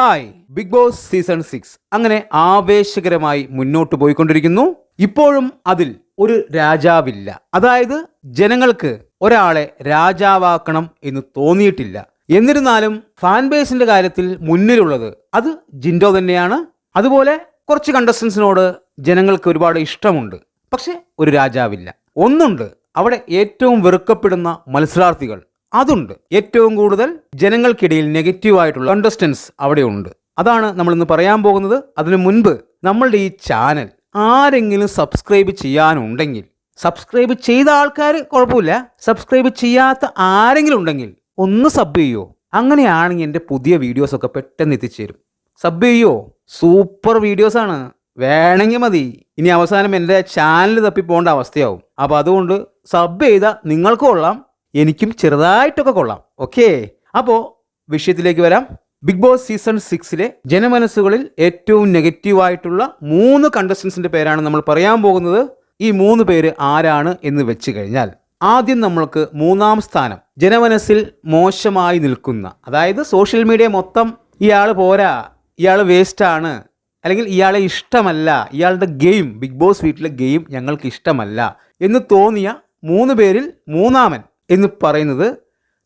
Hi Bigg Boss season six അങ്ങനെ ആവേശകരമായി മുന്നോട്ട് പോയിക്കൊണ്ടിരിക്കുന്നു. ഇപ്പോഴും അതിൽ ഒരു രാജാവില്ല. അതായത് ജനങ്ങൾക്ക് ഒരാളെ രാജാവാക്കണം എന്ന് തോന്നിയിട്ടില്ല. എന്നിരുന്നാലും ഫാൻ ബേസിന്റെ കാര്യത്തിൽ മുന്നിലുള്ളത് അത് ജിൻഡോ തന്നെയാണ്. അതുപോലെ കുറച്ച് കണ്ടസ്റ്റൻസിനോട് ജനങ്ങൾക്ക് ഒരുപാട് ഇഷ്ടമുണ്ട്. പക്ഷെ ഒരു രാജാവില്ല. ഒന്നുണ്ട്. അവിടെ ഏറ്റവും വെറുക്കപ്പെടുന്ന മത്സരാർത്ഥികൾ അതുണ്ട്. ഏറ്റവും കൂടുതൽ ജനങ്ങൾക്കിടയിൽ നെഗറ്റീവായിട്ടുള്ള കണ്ടസ്റ്റൻസ് അവിടെ ഉണ്ട്. അതാണ് നമ്മൾ ഇന്ന് പറയാൻ പോകുന്നത്. അതിനു മുൻപ് നമ്മളുടെ ഈ ചാനൽ ആരെങ്കിലും സബ്സ്ക്രൈബ് ചെയ്യാനുണ്ടെങ്കിൽ സബ്സ്ക്രൈബ് ചെയ്ത ആൾക്കാർ കുഴപ്പമില്ല. സബ്സ്ക്രൈബ് ചെയ്യാത്ത ആരെങ്കിലും ഉണ്ടെങ്കിൽ ഒന്ന് സബ് ചെയ്യോ? അങ്ങനെയാണെങ്കിൽ എന്റെ പുതിയ വീഡിയോസൊക്കെ പെട്ടെന്ന് എത്തിച്ചേരും. സബ് ചെയ്യോ? സൂപ്പർ വീഡിയോസാണ് വേണമെങ്കിൽ മതി. ഇനി അവസാനം എന്റെ ചാനൽ തപ്പി പോകേണ്ട അവസ്ഥയാവും. അപ്പോൾ അതുകൊണ്ട് സബ് ചെയ്ത നിങ്ങൾക്ക് കൊള്ളാം. എനിക്കും ചെറുതായിട്ടൊക്കെ കൊള്ളാം. ഓക്കെ? അപ്പോൾ വിഷയത്തിലേക്ക് വരാം. ബിഗ് ബോസ് സീസൺ സിക്സിലെ ജനമനസ്സുകളിൽ ഏറ്റവും നെഗറ്റീവായിട്ടുള്ള മൂന്ന് കണ്ടസ്റ്റൻസിന്റെ പേരാണ് നമ്മൾ പറയാൻ പോകുന്നത്. ഈ മൂന്ന് പേര് ആരാണ് എന്ന് വെച്ച് കഴിഞ്ഞാൽ ആദ്യം നമ്മൾക്ക് മൂന്നാം സ്ഥാനം ജനമനസ്സിൽ മോശമായി നിൽക്കുന്ന അതായത് സോഷ്യൽ മീഡിയ മൊത്തം ഇയാൾ പോരാ ഇയാൾ വേസ്റ്റാണ് അല്ലെങ്കിൽ ഇയാളെ ഇഷ്ടമല്ല ഇയാളുടെ ഗെയിം ബിഗ് ബോസ് വീട്ടിലെ ഗെയിം ഞങ്ങൾക്ക് ഇഷ്ടമല്ല എന്ന് തോന്നിയ മൂന്ന് പേരിൽ മൂന്നാമൻ എന്ന് പറയുന്നത്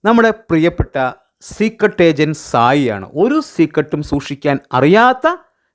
നമ്മുടെ പ്രിയപ്പെട്ട സീക്രട്ട് ഏജന്റ് സായിയാണ് ഒരു സീക്രട്ടും സൂക്ഷിക്കാൻ അറിയാത്ത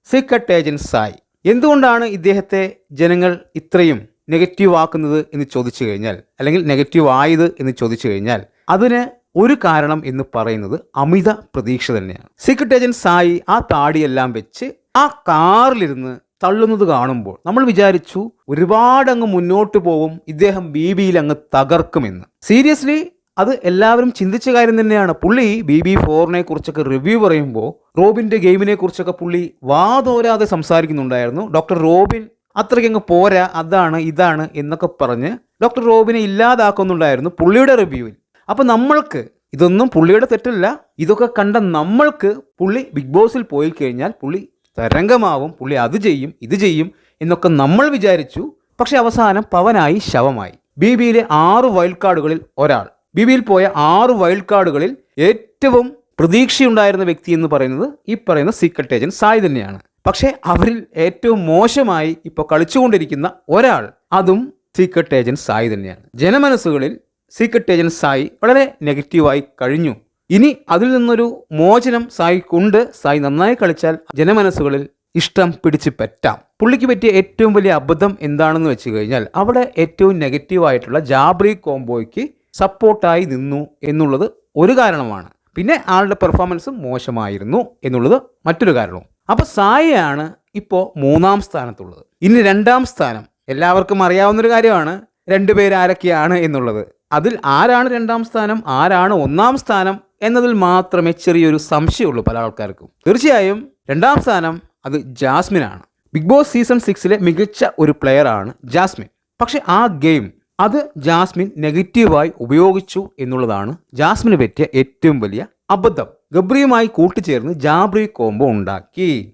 സീക്രട്ട് ഏജന്റ് സായി. എന്തുകൊണ്ടാണ് ഇദ്ദേഹത്തെ ജനങ്ങൾ ഇത്രയും നെഗറ്റീവ് ആക്കുന്നത് എന്ന് ചോദിച്ചു കഴിഞ്ഞാൽ അല്ലെങ്കിൽ നെഗറ്റീവ് ആയത് എന്ന് ചോദിച്ചു കഴിഞ്ഞാൽ അതിന് ഒരു കാരണം എന്ന് പറയുന്നത് അമിത പ്രതീക്ഷ തന്നെയാണ്. സീക്രട്ട് ഏജന്റ് സായി ആ താടിയെല്ലാം വെച്ച് ആ കാറിലിരുന്ന് തള്ളുന്നത് കാണുമ്പോൾ നമ്മൾ വിചാരിച്ചു ഒരുപാട് അങ്ങ് മുന്നോട്ട് പോവും ഇദ്ദേഹം ബി ബിയിൽ അങ്ങ് തകർക്കുമെന്ന്. സീരിയസ്ലി അത് എല്ലാവരും ചിന്തിച്ച കാര്യം തന്നെയാണ്. പുള്ളി ബി ബി ഫോറിനെ കുറിച്ചൊക്കെ റിവ്യൂ പറയുമ്പോൾ റോബിന്റെ ഗെയിമിനെ കുറിച്ചൊക്കെ പുള്ളി വാതോരാതെ സംസാരിക്കുന്നുണ്ടായിരുന്നു. ഡോക്ടർ റോബിൻ അത്രയ്ക്ക് അങ്ങ് പോരാ അതാണ് ഇതാണ് എന്നൊക്കെ പറഞ്ഞ് ഡോക്ടർ റോബിനെ ഇല്ലാതാക്കുന്നുണ്ടായിരുന്നു പുള്ളിയുടെ റിവ്യൂവിൽ അപ്പൊ നമ്മൾക്ക് ഇതൊന്നും പുള്ളിയുടെ തെറ്റല്ല. ഇതൊക്കെ കണ്ട നമ്മൾക്ക് പുള്ളി ബിഗ് ബോസിൽ പോയി കഴിഞ്ഞാൽ പുള്ളി തരംഗമാവും പുള്ളി അത് ചെയ്യും ഇത് ചെയ്യും എന്നൊക്കെ നമ്മൾ വിചാരിച്ചു. പക്ഷെ അവസാനം പവനായി ശവമായി. ബി ബിയിലെ ആറ് വൈൽഡ് കാർഡുകളിൽ ഒരാൾ. ബി ബിയിൽ പോയ ആറ് വൈൽഡ് കാർഡുകളിൽ ഏറ്റവും പ്രതീക്ഷയുണ്ടായിരുന്ന വ്യക്തി എന്ന് പറയുന്നത് ഈ പറയുന്ന സീക്രട്ട് ഏജന്റ് സായി തന്നെയാണ്. പക്ഷേ അവരിൽ ഏറ്റവും മോശമായി ഇപ്പോൾ കളിച്ചുകൊണ്ടിരിക്കുന്ന ഒരാൾ അതും സീക്രട്ട് ഏജന്റ് സായി തന്നെയാണ്. ജനമനസ്സുകളിൽ സീക്രട്ട് ഏജന്റ് സായി വളരെ നെഗറ്റീവായി കഴിഞ്ഞു. ഇനി അതിൽ നിന്നൊരു മോചനം സായിക്കുണ്ട്. സായി നന്നായി കളിച്ചാൽ ജനമനസ്സുകളിൽ ഇഷ്ടം പിടിച്ചു പറ്റാം. പുള്ളിക്ക് പറ്റിയ ഏറ്റവും വലിയ അബദ്ധം എന്താണെന്ന് വെച്ച് കഴിഞ്ഞാൽ അവിടെ ഏറ്റവും നെഗറ്റീവായിട്ടുള്ള ജാബ്രി കോംബോയ്ക്ക് സപ്പോർട്ടായി നിന്നു എന്നുള്ളത് ഒരു കാരണമാണ്. പിന്നെ ആളുടെ പെർഫോമൻസും മോശമായിരുന്നു എന്നുള്ളത് മറ്റൊരു കാരണവും. അപ്പോൾ സായിയാണ് ഇപ്പോൾ മൂന്നാം സ്ഥാനത്തുള്ളത്. ഇനി രണ്ടാം സ്ഥാനം എല്ലാവർക്കും അറിയാവുന്നൊരു കാര്യമാണ്. രണ്ടുപേരാരൊക്കെയാണ് എന്നുള്ളത്. അതിൽ ആരാണ് രണ്ടാം സ്ഥാനം? ആരാണ് ഒന്നാം സ്ഥാനം? എന്നതിൽ മാത്രമേ ചെറിയൊരു സംശയമുള്ളൂ പല ആൾക്കാർക്കും. തീർച്ചയായും രണ്ടാം സ്ഥാനം അത് ജാസ്മിൻ ആണ് ബിഗ് ബോസ് സീസൺ സിക്സിലെ മികച്ച ഒരു പ്ലെയർ ആണ് ജാസ്മിൻ. പക്ഷെ ആ ഗെയിം അത് ജാസ്മിൻ നെഗറ്റീവായി ഉപയോഗിച്ചു എന്നുള്ളതാണ് ജാസ്മിന് പറ്റിയ ഏറ്റവും വലിയ അബദ്ധം. ഗബ്രിയുമായി കൂട്ടിച്ചേർന്ന് ജാബ്രി കോംബോ ഉണ്ടാക്കി.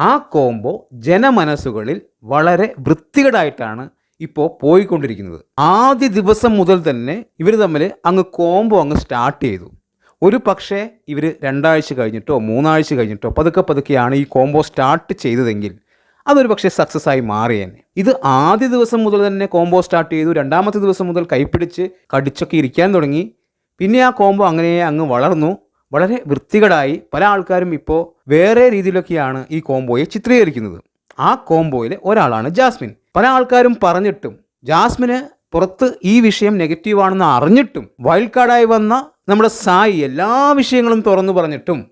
ആ കോംബോ ജനമനസ്സുകളിൽ വളരെ വൃത്തികേടായിട്ടാണ് ഇപ്പോൾ പോയിക്കൊണ്ടിരിക്കുന്നത്. ആദ്യ ദിവസം മുതൽ തന്നെ ഇവർ തമ്മിൽ അങ്ങ് കോംബോ അങ്ങ് സ്റ്റാർട്ട് ചെയ്തു. ഒരു പക്ഷേ ഇവർ രണ്ടാഴ്ച കഴിഞ്ഞിട്ടോ മൂന്നാഴ്ച കഴിഞ്ഞിട്ടോ പതുക്കെ പതുക്കെയാണ് ഈ കോംബോ സ്റ്റാർട്ട് ചെയ്തതെങ്കിൽ അതൊരു പക്ഷേ സക്സസ് ആയി മാറിയേനെ. ഇത് ആദ്യ ദിവസം മുതൽ തന്നെ കോംബോ സ്റ്റാർട്ട് ചെയ്തു രണ്ടാമത്തെ ദിവസം മുതൽ കൈപ്പിടിച്ച് കടിച്ചൊക്കെ ഇരിക്കാൻ തുടങ്ങി. പിന്നെ ആ കോംബോ അങ്ങനെ അങ്ങ് വളർന്നു. വളരെ വൃത്തികേടായി. പല ആൾക്കാരും ഇപ്പോൾ വേറെ രീതിയിലൊക്കെയാണ് ഈ കോംബോയെ ചിത്രീകരിക്കുന്നത്. ആ കോംബോയിലെ ഒരാളാണ് ജാസ്മിൻ. പല ആൾക്കാരും പറഞ്ഞിട്ടും ജാസ്മിന് പുറത്ത് ഈ വിഷയം നെഗറ്റീവാണെന്ന് അറിഞ്ഞിട്ടും വൈൽഡ് കാർഡായി വന്ന നമ്മുടെ സായി എല്ലാ വിഷയങ്ങളും തുറന്നു പറഞ്ഞിട്ടും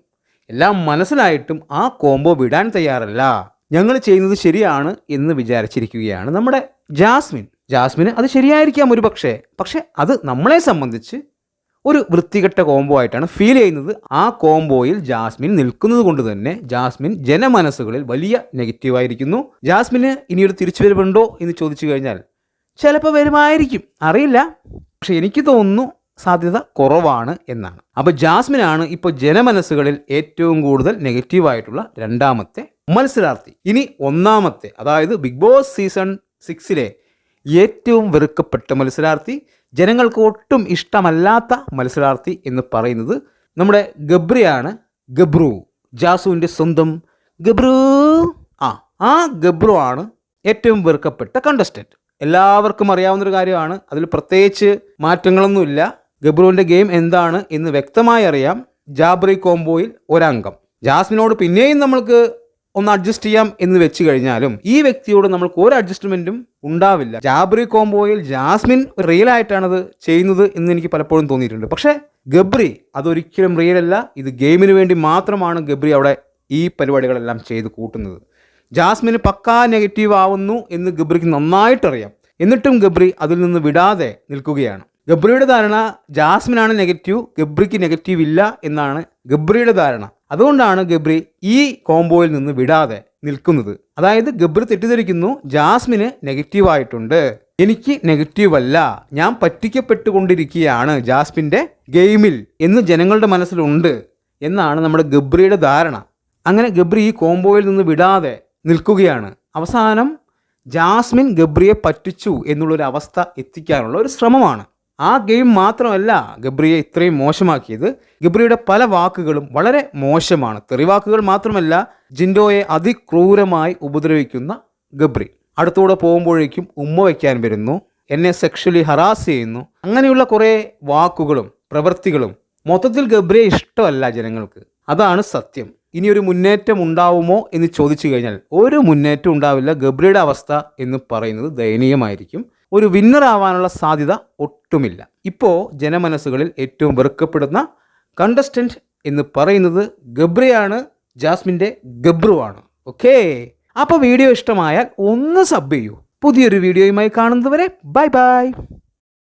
എല്ലാം മനസ്സിലായിട്ടും ആ കോംബോ വിടാൻ തയ്യാറല്ല. ഞങ്ങൾ ചെയ്യുന്നത് ശരിയാണ് എന്ന് വിചാരിച്ചിരിക്കുകയാണ് നമ്മുടെ ജാസ്മിൻ. ജാസ്മിന് അത് ശരിയായിരിക്കാം ഒരു പക്ഷേ. പക്ഷേ അത് നമ്മളെ സംബന്ധിച്ച് ഒരു വൃത്തികെട്ട കോംബോ ആയിട്ടാണ് ഫീൽ ചെയ്യുന്നത്. ആ കോംബോയിൽ ജാസ്മിൻ നിൽക്കുന്നത് കൊണ്ട് തന്നെ ജാസ്മിൻ ജനമനസ്സുകളിൽ വലിയ നെഗറ്റീവായിരിക്കുന്നു ജാസ്മിന് ഇനിയൊരു തിരിച്ചുവരവുണ്ടോ എന്ന് ചോദിച്ചു കഴിഞ്ഞാൽ ചിലപ്പോൾ വരുമായിരിക്കും. അറിയില്ല. പക്ഷെ എനിക്ക് തോന്നുന്നു സാധ്യത കുറവാണ് എന്നാണ്. അപ്പോൾ ജാസ്മിനാണ് ഇപ്പോൾ ജനമനസ്സുകളിൽ ഏറ്റവും കൂടുതൽ നെഗറ്റീവായിട്ടുള്ള രണ്ടാമത്തെ മത്സരാർത്ഥി. ഇനി ഒന്നാമത്തെ അതായത് ബിഗ് ബോസ് സീസൺ സിക്സിലെ ഏറ്റവും വെറുക്കപ്പെട്ട മത്സരാർത്ഥി ജനങ്ങൾക്ക് ഒട്ടും ഇഷ്ടമല്ലാത്ത മത്സരാർത്ഥി എന്ന് പറയുന്നത് നമ്മുടെ ഗബ്രിയാണ്. ഗബ്രു ജാസുവിന്റെ സ്വന്തം ഗബ്രു. ആ ആ ഗബ്രു ആണ് ഏറ്റവും വെറുക്കപ്പെട്ട കണ്ടസ്റ്റന്റ് എല്ലാവർക്കും അറിയാവുന്നൊരു കാര്യമാണ്. അതിൽ പ്രത്യേകിച്ച് മാറ്റങ്ങളൊന്നുമില്ല. ഗബ്രുവിന്റെ ഗെയിം എന്താണ് എന്ന് വ്യക്തമായി അറിയാം ജാബ്രി കോംബോയിൽ ഒരംഗം. ജാസ്മിനോട് പിന്നെയും നമ്മൾക്ക് ഒന്ന് അഡ്ജസ്റ്റ് ചെയ്യാം എന്ന് വെച്ച് കഴിഞ്ഞാലും ഈ വ്യക്തിയോട് നമ്മൾക്ക് ഒരു അഡ്ജസ്റ്റ്മെന്റും ഉണ്ടാവില്ല. ജാബ്രി കോംബോയിൽ ജാസ്മിൻ റിയൽ ആയിട്ടാണത് ചെയ്യുന്നത് എന്ന് എനിക്ക് പലപ്പോഴും തോന്നിയിട്ടുണ്ട്. പക്ഷേ ഗബ്രി അതൊരിക്കലും റിയൽ അല്ല. ഇത് ഗെയിമിന് വേണ്ടി മാത്രമാണ് ഗബ്രി അവിടെ ഈ പരിപാടികളെല്ലാം ചെയ്ത് കൂട്ടുന്നത്. ജാസ്മിന് പക്കാ നെഗറ്റീവ് ആവുന്നു എന്ന് ഗബ്രിക്ക് നന്നായിട്ടറിയാം. എന്നിട്ടും ഗബ്രി അതിൽ നിന്ന് വിടാതെ നിൽക്കുകയാണ്. ഗബ്രിയുടെ ധാരണ ജാസ്മിനാണ് നെഗറ്റീവ് ഗബ്രിക്ക് നെഗറ്റീവ് ഇല്ല എന്നാണ് ഗബ്രിയുടെ ധാരണ. അതുകൊണ്ടാണ് ഗബ്രി ഈ കോംബോയിൽ നിന്ന് വിടാതെ നിൽക്കുന്നത്. അതായത് ഗബ്രി തെറ്റിദ്ധരിക്കുന്നു ജാസ്മിന് നെഗറ്റീവ് ആയിട്ടുണ്ട്. എനിക്ക് നെഗറ്റീവ് അല്ല. ഞാൻ പറ്റിക്കപ്പെട്ടുകൊണ്ടിരിക്കുകയാണ് ജാസ്മിന്റെ ഗെയിമിൽ എന്ന് ജനങ്ങളുടെ മനസ്സിലുണ്ട് എന്നാണ് നമ്മുടെ ഗബ്രിയുടെ ധാരണ. അങ്ങനെ ഗബ്രി ഈ കോംബോയിൽ നിന്ന് വിടാതെ നിൽക്കുകയാണ്. അവസാനം ജാസ്മിൻ ഗബ്രിയെ പറ്റിച്ചു എന്നുള്ളൊരു അവസ്ഥ എത്തിക്കാനുള്ള ഒരു ശ്രമമാണ്. ആ ഗെയിം മാത്രമല്ല ഗബ്രിയെ ഇത്രയും മോശമാക്കിയത്. ഗബ്രിയുടെ പല വാക്കുകളും വളരെ മോശമാണ്. തെറിവാക്കുകൾ മാത്രമല്ല ജിൻഡോയെ അതിക്രൂരമായി ഉപദ്രവിക്കുന്ന ഗബ്രി. അടുത്തൂടെ പോകുമ്പോഴേക്കും ഉമ്മ വയ്ക്കാൻ വരുന്നു എന്നെ സെക്ഷലി ഹറാസ് ചെയ്യുന്നു. അങ്ങനെയുള്ള കുറേ വാക്കുകളും പ്രവൃത്തികളും മൊത്തത്തിൽ ഗബ്രിയെ ഇഷ്ടമല്ല ജനങ്ങൾക്ക്. അതാണ് സത്യം. ഇനി ഒരു മുന്നേറ്റം ഉണ്ടാവുമോ എന്ന് ചോദിച്ചു കഴിഞ്ഞാൽ ഒരു മുന്നേറ്റം ഉണ്ടാവില്ല. ഗബ്രിയുടെ അവസ്ഥ എന്ന് പറയുന്നത് ദയനീയമായിരിക്കും. ഒരു വിന്നർ ആവാനുള്ള സാധ്യത ഒട്ടുമില്ല. ഇപ്പോൾ ജനമനസ്സുകളിൽ ഏറ്റവും വെറുക്കപ്പെടുന്ന കണ്ടസ്റ്റന്റ് എന്ന് പറയുന്നത് ഗബ്രിയാണ് ജാസ്മിന്റെ ഗബ്രുവാണ്. ഓക്കേ? അപ്പോൾ വീഡിയോ ഇഷ്ടമായാൽ ഒന്ന് സബ് ചെയ്യൂ. പുതിയൊരു വീഡിയോയുമായി കാണുന്നതുവരെ ബൈ ബൈ.